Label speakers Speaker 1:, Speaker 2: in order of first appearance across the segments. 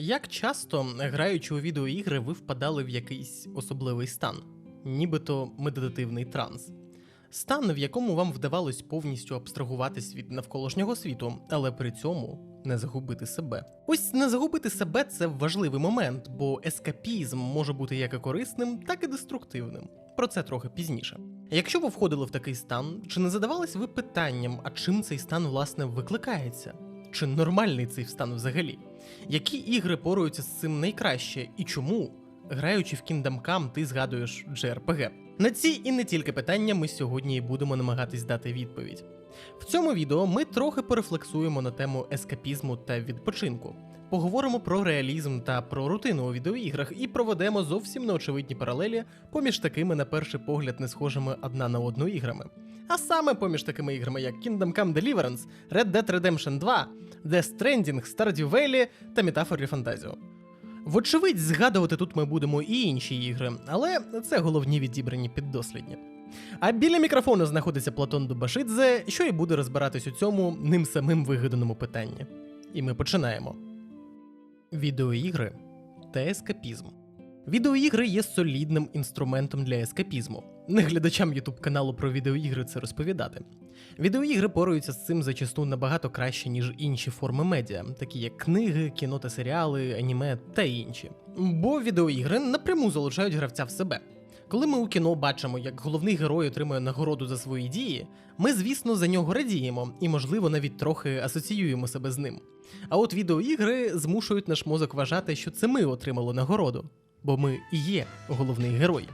Speaker 1: Як часто, граючи у відеоігри, ви впадали в якийсь особливий стан, нібито медитативний транс. Стан, в якому вам вдавалось повністю абстрагуватись від навколишнього світу, але при цьому не загубити себе. Ось не загубити себе це важливий момент, бо ескапізм може бути як і корисним, так і деструктивним. Про це трохи пізніше. Якщо ви входили в такий стан, чи не задавались ви питанням, а чим цей стан власне викликається? Чи нормальний цей стан взагалі? Які ігри поруються з цим найкраще і чому, граючи в Kingdom Come, ти згадуєш JRPG? На ці і не тільки питання ми сьогодні і будемо намагатись дати відповідь. В цьому відео ми трохи порефлексуємо на тему ескапізму та відпочинку. Поговоримо про реалізм та про рутину у відеоіграх і проведемо зовсім неочевидні паралелі поміж такими, на перший погляд, не схожими одна на одну іграми. А саме поміж такими іграми, як Kingdom Come Deliverance, Red Dead Redemption 2, Death Stranding, Stardew Valley та Metaphor Fantasio. Вочевидь, згадувати тут ми будемо і інші ігри, але це головні відібрані піддослідні. А біля мікрофону знаходиться Платон Дубашидзе, що і буде розбиратись у цьому ним самим вигаданому питанні. І ми починаємо. Відеоігри та ескапізм. Відеоігри є солідним інструментом для ескапізму. Не глядачам Ютуб каналу про відеоігри це розповідати. Відеоігри поруються з цим зачасту набагато краще, ніж інші форми медіа, такі як книги, кіно та серіали, аніме та інші. Бо відеоігри напряму залучають гравця в себе. Коли ми у кіно бачимо, як головний герой отримує нагороду за свої дії, ми, звісно, за нього радіємо і, можливо, навіть трохи асоціюємо себе з ним. А от відеоігри змушують наш мозок вважати, що це ми отримали нагороду, бо ми і є головний герой.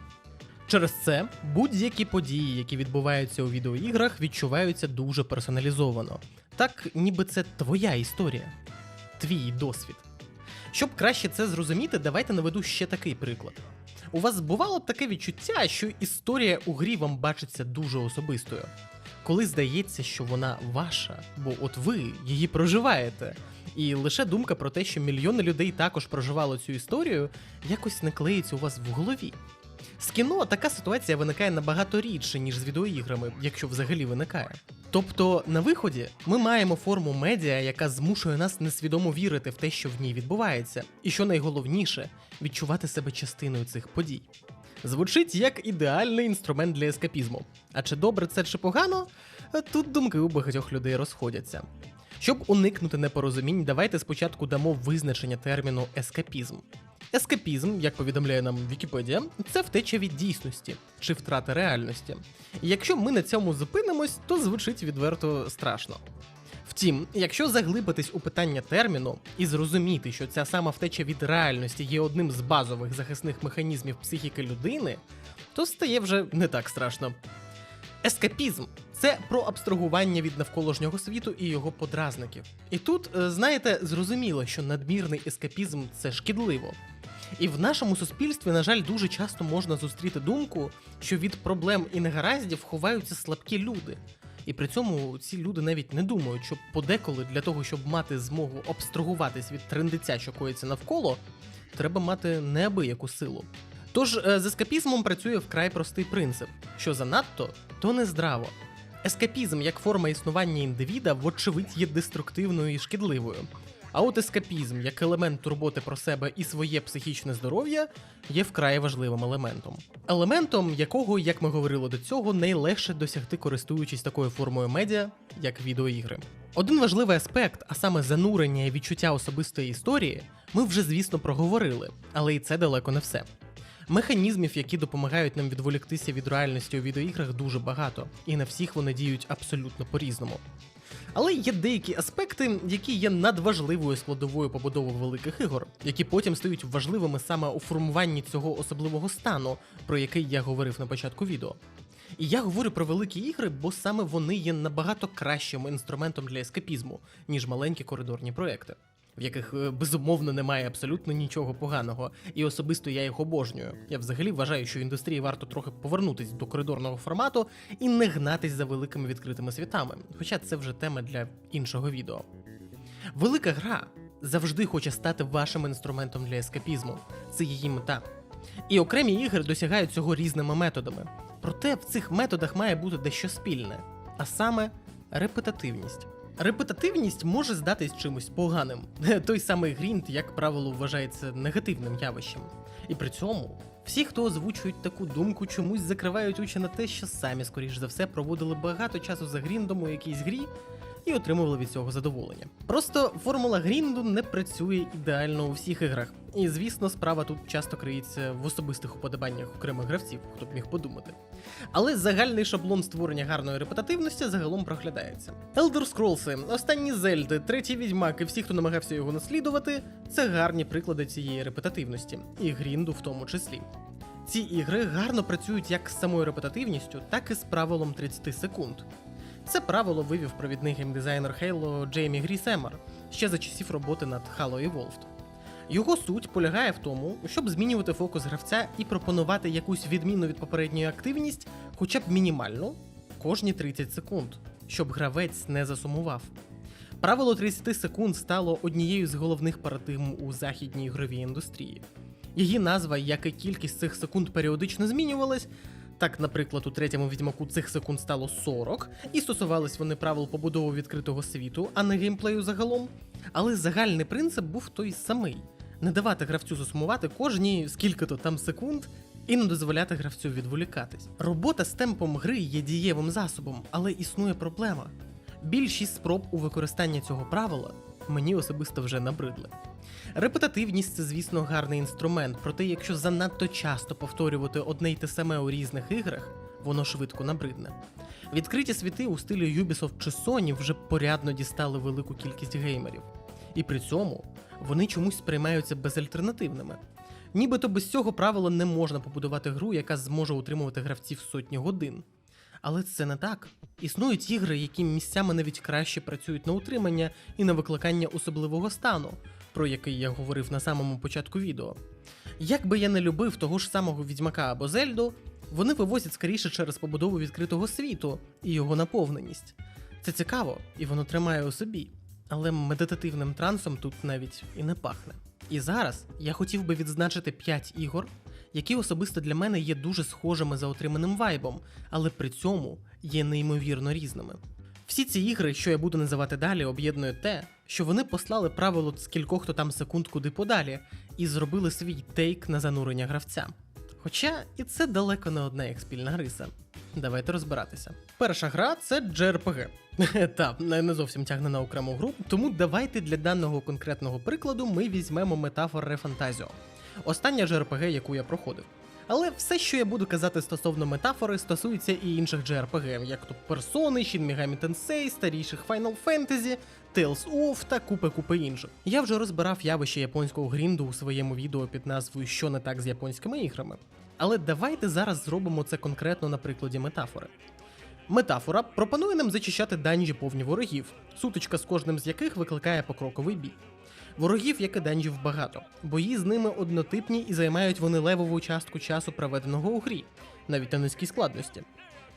Speaker 1: Через це будь-які події, які відбуваються у відеоіграх, відчуваються дуже персоналізовано, так ніби це твоя історія, твій досвід. Щоб краще це зрозуміти, давайте наведу ще такий приклад. У вас бувало таке відчуття, що історія у грі вам бачиться дуже особистою, коли здається, що вона ваша, бо от ви її проживаєте. І лише думка про те, що мільйони людей також проживали цю історію, якось не клеїться у вас в голові. З кіно така ситуація виникає набагато рідше, ніж з відеоіграми, якщо взагалі виникає. Тобто, на виході ми маємо форму медіа, яка змушує нас несвідомо вірити в те, що в ній відбувається, і що найголовніше відчувати себе частиною цих подій. Звучить як ідеальний інструмент для ескапізму. А чи добре це чи погано? Тут думки у багатьох людей розходяться. Щоб уникнути непорозумінь, давайте спочатку дамо визначення терміну ескапізм. Ескапізм, як повідомляє нам Вікіпедія, це втеча від дійсності чи втрата реальності. І якщо ми на цьому зупинимось, то звучить відверто страшно. Втім, якщо заглибитись у питання терміну і зрозуміти, що ця сама втеча від реальності є одним з базових захисних механізмів психіки людини, то стає вже не так страшно. Ескапізм це про абстрагування від навколишнього світу і його подразників. І тут, е, знаєте, зрозуміло, що надмірний ескапізм це шкідливо. І в нашому суспільстві, на жаль, дуже часто можна зустріти думку, що від проблем і негараздів ховаються слабкі люди. І при цьому ці люди навіть не думають, що подеколи для того, щоб мати змогу абстрагуватись від трендиця, що коїться навколо, треба мати неабияку силу. Тож е, з ескапізмом працює вкрай простий принцип: що занадто, то не здраво. Ескапізм як форма існування індивіда, вочевидь, є деструктивною і шкідливою. А от ескапізм як елемент турботи про себе і своє психічне здоров'я є вкрай важливим елементом. Елементом, якого, як ми говорили до цього, найлегше досягти користуючись такою формою медіа, як відеоігри. Один важливий аспект, а саме занурення і відчуття особистої історії, ми вже, звісно, проговорили, але і це далеко не все. Механізмів, які допомагають нам відволіктися від реальності у відеоіграх, дуже багато, і на всіх вони діють абсолютно по-різному. Але є деякі аспекти, які є надважливою складовою побудови великих ігор, які потім стають важливими саме у формуванні цього особливого стану, про який я говорив на початку відео. І я говорю про великі ігри, бо саме вони є набагато кращим інструментом для ескапізму, ніж маленькі коридорні проекти, в яких е, безумовно немає абсолютно нічого поганого, і особисто я їх обожнюю. Я взагалі вважаю, що індустрії варто трохи повернутись до коридорного формату і не гнатись за великими відкритими світами. Хоча це вже тема для іншого відео. Велика гра завжди хоче стати вашим інструментом для ескапізму. Це її мета. І окремі ігри досягають цього різними методами. Проте в цих методах має бути дещо спільне, а саме репетативність. Репетативність може здатись чимось поганим. Той самий грінд, як правило, вважається негативним явищем. І при цьому всі, хто озвучують таку думку, чомусь закривають очі на те, що самі, скоріш за все, проводили багато часу за гріндом у якійсь грі і отримували від цього задоволення. Просто формула грінду не працює ідеально у всіх іграх. І звісно, справа тут часто криється в особистих уподобаннях окремих гравців, хто б міг подумати. Але загальний шаблон створення гарної репетативності загалом проглядається. Elder Scrolls, останні Зельди, третій відьмак і всі, хто намагався його наслідувати, це гарні приклади цієї репетативності, і грінду в тому числі. Ці ігри гарно працюють як з самою репетативністю, так і з правилом 30 секунд. Це правило вивів провідний геймдизайнер Halo Джеймі Грісемер ще за часів роботи над Halo Evolved. Його суть полягає в тому, щоб змінювати фокус гравця і пропонувати якусь відмінну від попередньої активність, хоча б мінімальну, кожні 30 секунд, щоб гравець не засумував. Правило 30 секунд стало однією з головних парадигм у західній ігровій індустрії. Її назва, як і кількість цих секунд періодично змінювалась. Так, наприклад, у третьому відьмаку цих секунд стало 40, і стосувались вони правил побудови відкритого світу, а не геймплею загалом. Але загальний принцип був той самий: не давати гравцю засумувати кожні скільки-то там секунд і не дозволяти гравцю відволікатись. Робота з темпом гри є дієвим засобом, але існує проблема. Більшість спроб у використанні цього правила мені особисто вже набридли. Репетативність це, звісно, гарний інструмент, проте якщо занадто часто повторювати одне й те саме у різних іграх, воно швидко набридне. Відкриті світи у стилі Ubisoft чи Sony вже порядно дістали велику кількість геймерів, і при цьому вони чомусь сприймаються безальтернативними. Нібито без цього правила не можна побудувати гру, яка зможе утримувати гравців сотні годин. Але це не так. Існують ігри, які місцями навіть краще працюють на утримання і на викликання особливого стану, про який я говорив на самому початку відео. Як би я не любив того ж самого Відьмака або Зельду, вони вивозять скоріше через побудову відкритого світу і його наповненість. Це цікаво, і воно тримає у собі, але медитативним трансом тут навіть і не пахне. І зараз я хотів би відзначити 5 ігор, які особисто для мене є дуже схожими за отриманим вайбом, але при цьому є неймовірно різними. Всі ці ігри, що я буду називати далі, об'єднує те, що вони послали правило з кількох то там секунд куди подалі і зробили свій тейк на занурення гравця. Хоча і це далеко не одна як спільна риса. Давайте розбиратися. Перша гра це JRPG. Та, не зовсім тягне на окрему гру, тому давайте для даного конкретного прикладу ми візьмемо метафор Рефантазіо. Остання JRPG, яку я проходив. Але все, що я буду казати стосовно метафори, стосується і інших JRPG, як то Persona, Shin Megami Tensei, старіших Final Fantasy, Tales of та купи-купи інших. Я вже розбирав явище японського грінду у своєму відео під назвою Що не так з японськими іграми. Але давайте зараз зробимо це конкретно на прикладі метафори. Метафора пропонує нам зачищати данжі повні ворогів, сутичка з кожним з яких викликає покроковий бій. Ворогів, як і данжів, багато. Бої з ними однотипні і займають вони левову частку часу, проведеного у грі, навіть на низькій складності.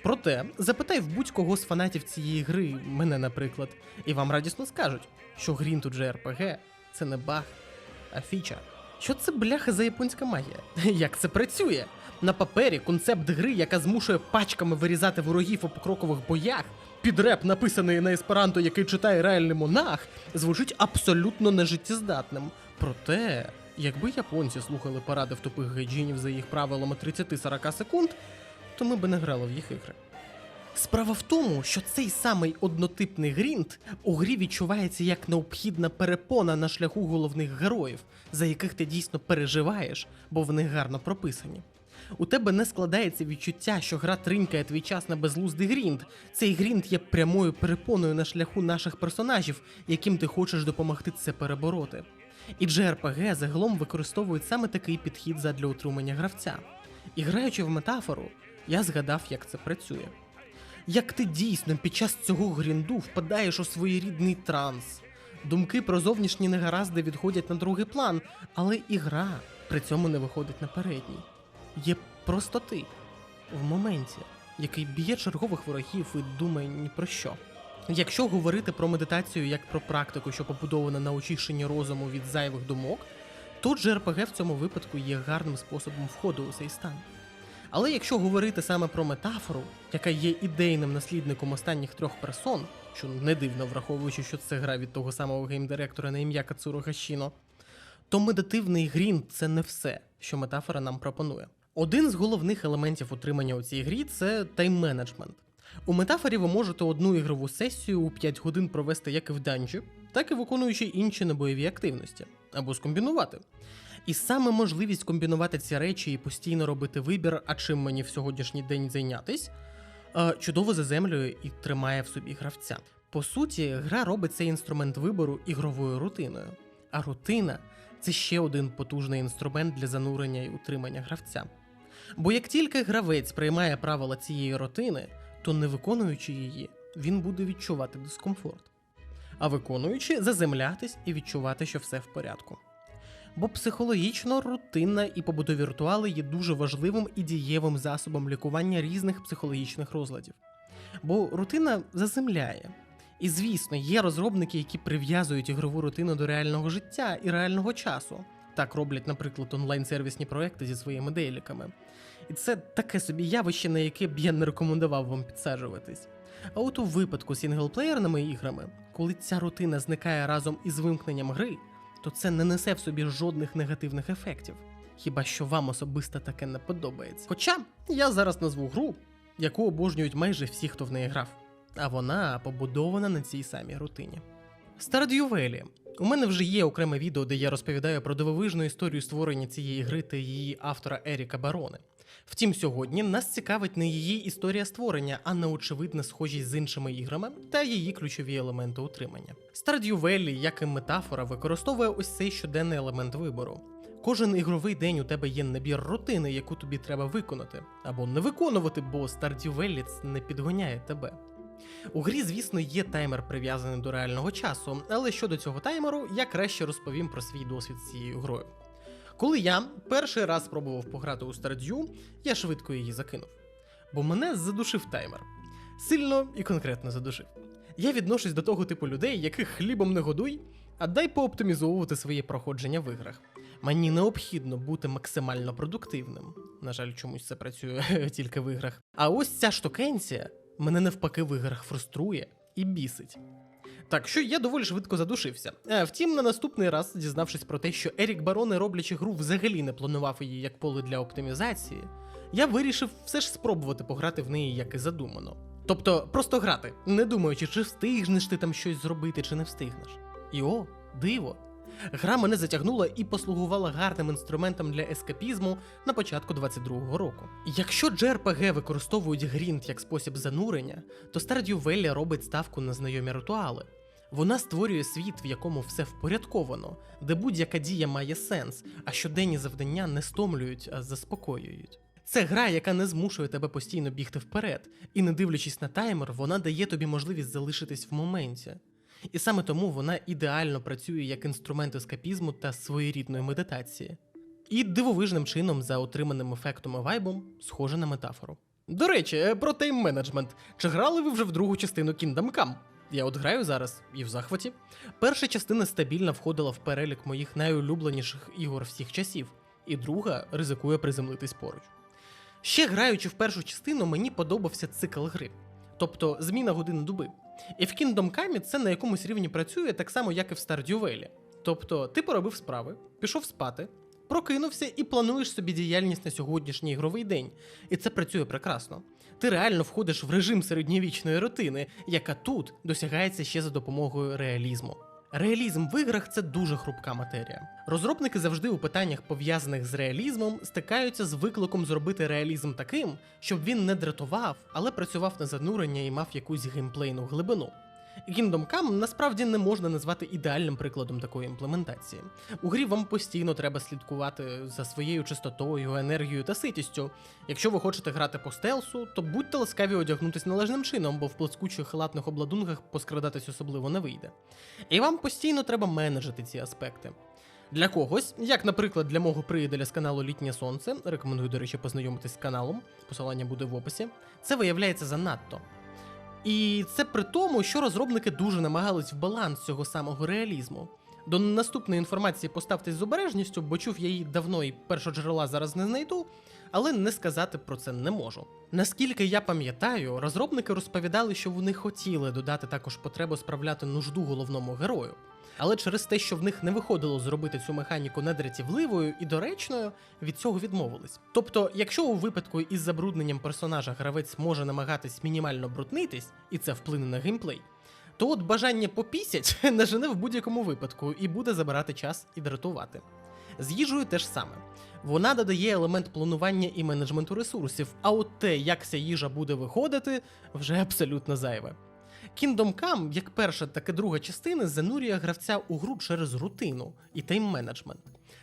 Speaker 1: Проте запитай в будь-кого з фанатів цієї гри, мене, наприклад, і вам радісно скажуть, що Грін тут JRPG – це не баг, а фіча. Що це бляха за японська магія? Як це працює? На папері концепт гри, яка змушує пачками вирізати ворогів у покрокових боях, під реп, написаний на есперанто, який читає реальний монах, звучить абсолютно нежиттєздатним. Проте, якби японці слухали поради в тупих гейджинів за їх правилами 30-40 секунд, то ми би не грали в їх ігри. Справа в тому, що цей самий однотипний грінт у грі відчувається як необхідна перепона на шляху головних героїв, за яких ти дійсно переживаєш, бо вони гарно прописані. У тебе не складається відчуття, що гра тринькає твій час на безлуздий грінт. Цей грінт є прямою перепоною на шляху наших персонажів, яким ти хочеш допомогти це перебороти. І JRPG загалом використовують саме такий підхід задля утримання гравця. І граючи в метафору, я згадав, як це працює. Як ти дійсно під час цього грінду впадаєш у своєрідний транс. Думки про зовнішні негаразди відходять на другий план, але і гра при цьому не виходить на передній. Є просто ти в моменті, який б'є чергових ворогів і думає ні про що. Якщо говорити про медитацію як про практику, що побудована на очищенні розуму від зайвих думок, то JRPG в цьому випадку є гарним способом входу у цей стан. Але якщо говорити саме про метафору, яка є ідейним наслідником останніх трьох персон, що не дивно враховуючи, що це гра від того самого геймдиректора на ім'я Кацуро Гашіно, то медитивний грін це не все, що метафора нам пропонує. Один з головних елементів утримання у цій грі це тайм-менеджмент. У метафорі ви можете одну ігрову сесію у 5 годин провести як і в данжі, так і виконуючи інші небойові активності, або скомбінувати. І саме можливість комбінувати ці речі і постійно робити вибір, а чим мені в сьогоднішній день зайнятись, е, чудово заземлює і тримає в собі гравця. По суті, гра робить цей інструмент вибору ігровою рутиною. А рутина це ще один потужний інструмент для занурення і утримання гравця. Бо як тільки гравець приймає правила цієї рутини, то не виконуючи її, він буде відчувати дискомфорт. А виконуючи, заземлятись і відчувати, що все в порядку. Бо психологічно рутинна і побутові ритуали є дуже важливим і дієвим засобом лікування різних психологічних розладів. Бо рутина заземляє. І звісно, є розробники, які прив'язують ігрову рутину до реального життя і реального часу. Так роблять, наприклад, онлайн-сервісні проекти зі своїми дейліками. І це таке собі явище, на яке б я не рекомендував вам підсаджуватись. А от у випадку з сінглплеєрними іграми, коли ця рутина зникає разом із вимкненням гри, то це не несе в собі жодних негативних ефектів. Хіба що вам особисто таке не подобається. Хоча я зараз назву гру, яку обожнюють майже всі, хто в неї грав, а вона побудована на цій самій рутині. Stardew. У мене вже є окреме відео, де я розповідаю про дивовижну історію створення цієї гри та її автора Еріка Барони. Втім, сьогодні нас цікавить не її історія створення, а неочевидна схожість з іншими іграми та її ключові елементи утримання. Stardew Valley, як і метафора, використовує ось цей щоденний елемент вибору. Кожен ігровий день у тебе є набір рутини, яку тобі треба виконати, або не виконувати, бо Stardew Valley не підгоняє тебе. У грі, звісно, є таймер прив'язаний до реального часу, але щодо цього таймеру я краще розповім про свій досвід з цією грою. Коли я перший раз спробував пограти у Stardew, я швидко її закинув. Бо мене задушив таймер. Сильно і конкретно задушив. Я відношусь до того типу людей, яких хлібом не годуй, а дай пооптимізовувати своє проходження в іграх. Мені необхідно бути максимально продуктивним. На жаль, чомусь це працює тільки в іграх. А ось ця штукенція мене навпаки в іграх фруструє і бісить. Так що я доволі швидко задушився. Е, Втім, на наступний раз, дізнавшись про те, що Ерік Бароне, роблячи гру, взагалі не планував її як поле для оптимізації, я вирішив все ж спробувати пограти в неї як і задумано. Тобто просто грати, не думаючи, чи встигнеш ти там щось зробити, чи не встигнеш. І о, диво! Гра мене затягнула і послугувала гарним інструментом для ескапізму на початку 22-го року. Якщо JRPG використовують грінт як спосіб занурення, то Stardew Valley робить ставку на знайомі ритуали. Вона створює світ, в якому все впорядковано, де будь-яка дія має сенс, а щоденні завдання не стомлюють, а заспокоюють. Це гра, яка не змушує тебе постійно бігти вперед, і не дивлячись на таймер, вона дає тобі можливість залишитись в моменті. І саме тому вона ідеально працює як інструмент ескапізму та своєрідної медитації. І дивовижним чином, за отриманим ефектом і вайбом, схоже на метафору. До речі, е, про тайм-менеджмент. Чи грали ви вже в другу частину Kingdom Come? Я от граю зараз і в захваті. Перша частина стабільно входила в перелік моїх найулюбленіших ігор всіх часів, і друга ризикує приземлитись поруч. Ще граючи в першу частину, мені подобався цикл гри, тобто зміна години доби. І в Kingdom Come це на якомусь рівні працює так само, як і в Stardew Valley. Тобто ти поробив справи, пішов спати, прокинувся і плануєш собі діяльність на сьогоднішній ігровий день. І це працює прекрасно. Ти реально входиш в режим середньовічної рутини, яка тут досягається ще за допомогою реалізму. Реалізм в іграх це дуже хрупка матерія. Розробники завжди у питаннях, пов'язаних з реалізмом, стикаються з викликом зробити реалізм таким, щоб він не дратував, але працював на занурення і мав якусь геймплейну глибину. Kingdom Come насправді не можна назвати ідеальним прикладом такої імплементації. У грі вам постійно треба слідкувати за своєю чистотою, енергією та ситістю. Якщо ви хочете грати по стелсу, то будьте ласкаві одягнутись належним чином, бо в плескучих халатних обладунках поскрадатись особливо не вийде. І вам постійно треба менеджити ці аспекти. Для когось, як, наприклад, для мого приятеля з каналу Літнє Сонце, рекомендую, до речі, познайомитись з каналом, посилання буде в описі, це виявляється занадто. І це при тому, що розробники дуже намагались в баланс цього самого реалізму. До наступної інформації поставтесь з обережністю, бо чув я її давно і першого джерела зараз не знайду. але не сказати про це не можу. Наскільки я пам'ятаю, розробники розповідали, що вони хотіли додати також потребу справляти нужду головному герою. Але через те, що в них не виходило зробити цю механіку недратівливою і доречною, від цього відмовились. Тобто, якщо у випадку із забрудненням персонажа гравець може намагатись мінімально бруднитись, і це вплине на геймплей, то от бажання попісять нажене в будь-якому випадку і буде забирати час і дратувати. З їжею теж саме. Вона додає елемент планування і менеджменту ресурсів, а от те, як ця їжа буде виходити, вже абсолютно зайве. Kingdom Come, як перша, так і друга частини, занурює гравця у гру через рутину і тайм-менеджмент.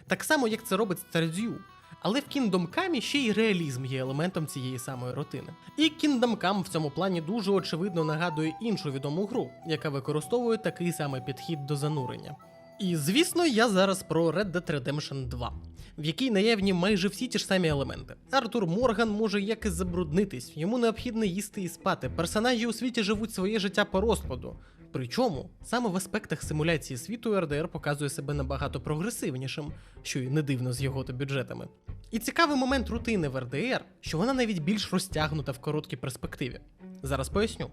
Speaker 1: Так само, як це робить Stardew. Але в Kingdom Come ще й реалізм є елементом цієї самої рутини. І Kingdom Come в цьому плані дуже очевидно нагадує іншу відому гру, яка використовує такий самий підхід до занурення. І звісно, я зараз про Red Dead Redemption 2, в якій наявні майже всі ті ж самі елементи. Артур Морган може якось забруднитись, йому необхідно їсти і спати. Персонажі у світі живуть своє життя по розкладу. Причому саме в аспектах симуляції світу РДР показує себе набагато прогресивнішим, що й не дивно з його то бюджетами. І цікавий момент рутини в РДР, що вона навіть більш розтягнута в короткій перспективі. Зараз поясню.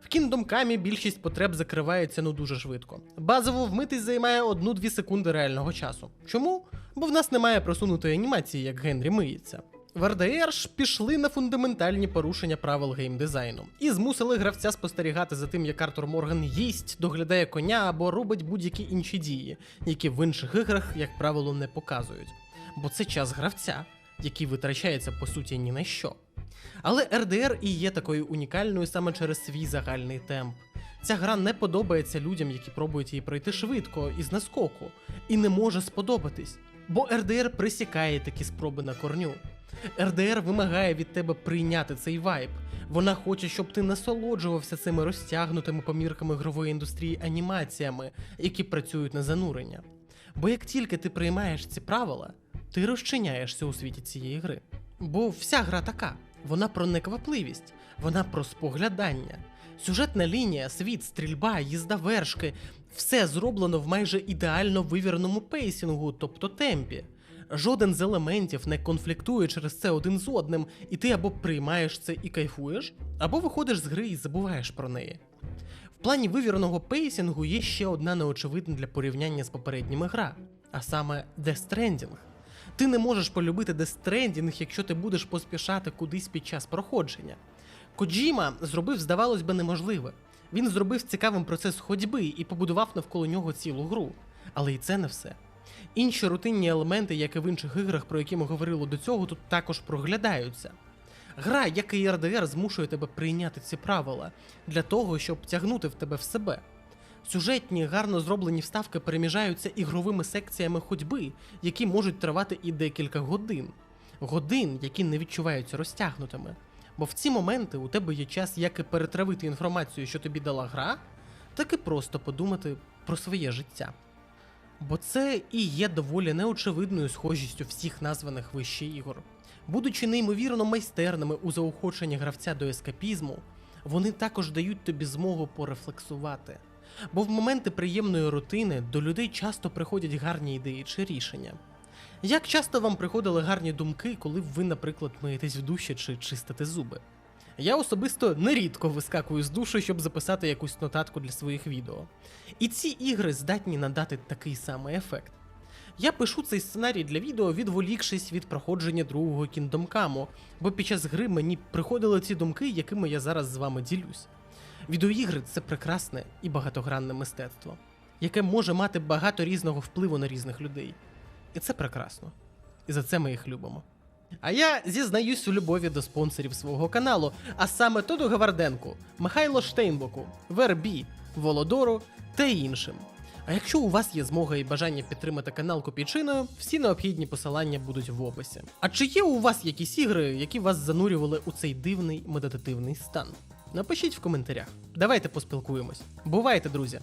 Speaker 1: В Kingdom Come більшість потреб закривається ну дуже швидко. Базово вмитись займає 1-2 секунди реального часу. Чому? Бо в нас немає просунутої анімації, як Генрі миється. В РДР ж пішли на фундаментальні порушення правил геймдизайну і змусили гравця спостерігати за тим, як Артур Морган їсть, доглядає коня або робить будь-які інші дії, які в інших іграх, як правило, не показують. Бо це час гравця, який витрачається по суті ні на що. Але RDR і є такою унікальною саме через свій загальний темп. Ця гра не подобається людям, які пробують її пройти швидко і з наскоку, і не може сподобатись. Бо RDR присікає такі спроби на корню. RDR вимагає від тебе прийняти цей вайб. Вона хоче, щоб ти насолоджувався цими розтягнутими помірками ігрової індустрії анімаціями, які працюють на занурення. Бо як тільки ти приймаєш ці правила, ти розчиняєшся у світі цієї гри. Бо вся гра така. Вона про неквапливість, вона про споглядання. Сюжетна лінія, світ, стрільба, їзда вершки все зроблено в майже ідеально вивіреному пейсінгу, тобто темпі. Жоден з елементів не конфліктує через це один з одним, і ти або приймаєш це і кайфуєш, або виходиш з гри і забуваєш про неї. В плані вивіреного пейсінгу є ще одна неочевидна для порівняння з попередніми гра, а саме Death Stranding. Ти не можеш полюбити Stranding, якщо ти будеш поспішати кудись під час проходження. Коджіма зробив, здавалось би, неможливе. Він зробив цікавим процес ходьби і побудував навколо нього цілу гру. Але і це не все. Інші рутинні елементи, як і в інших іграх, про які ми говорили до цього, тут також проглядаються. Гра, як і RDR, змушує тебе прийняти ці правила для того, щоб тягнути в тебе в себе. Сюжетні, гарно зроблені вставки переміжаються ігровими секціями ходьби, які можуть тривати і декілька годин. Годин, які не відчуваються розтягнутими. Бо в ці моменти у тебе є час як і перетравити інформацію, що тобі дала гра, так і просто подумати про своє життя. Бо це і є доволі неочевидною схожістю всіх названих вище ігор. Будучи неймовірно майстерними у заохоченні гравця до ескапізму, вони також дають тобі змогу порефлексувати. Бо в моменти приємної рутини до людей часто приходять гарні ідеї чи рішення. Як часто вам приходили гарні думки, коли ви, наприклад, миєтесь в душі чи чистите зуби? Я особисто нерідко вискакую з душу, щоб записати якусь нотатку для своїх відео. І ці ігри здатні надати такий самий ефект. Я пишу цей сценарій для відео, відволікшись від проходження другого Come, бо під час гри мені приходили ці думки, якими я зараз з вами ділюсь. Відеоігри це прекрасне і багатогранне мистецтво, яке може мати багато різного впливу на різних людей. І це прекрасно. І за це ми їх любимо. А я зізнаюсь у любові до спонсорів свого каналу, а саме Тоду Гаварденку, Михайло Штейнбоку, Вербі, Володору та іншим. А якщо у вас є змога і бажання підтримати канал Копійчиною, всі необхідні посилання будуть в описі. А чи є у вас якісь ігри, які вас занурювали у цей дивний медитативний стан? Напишіть в коментарях. Давайте поспілкуємось. Бувайте, друзі!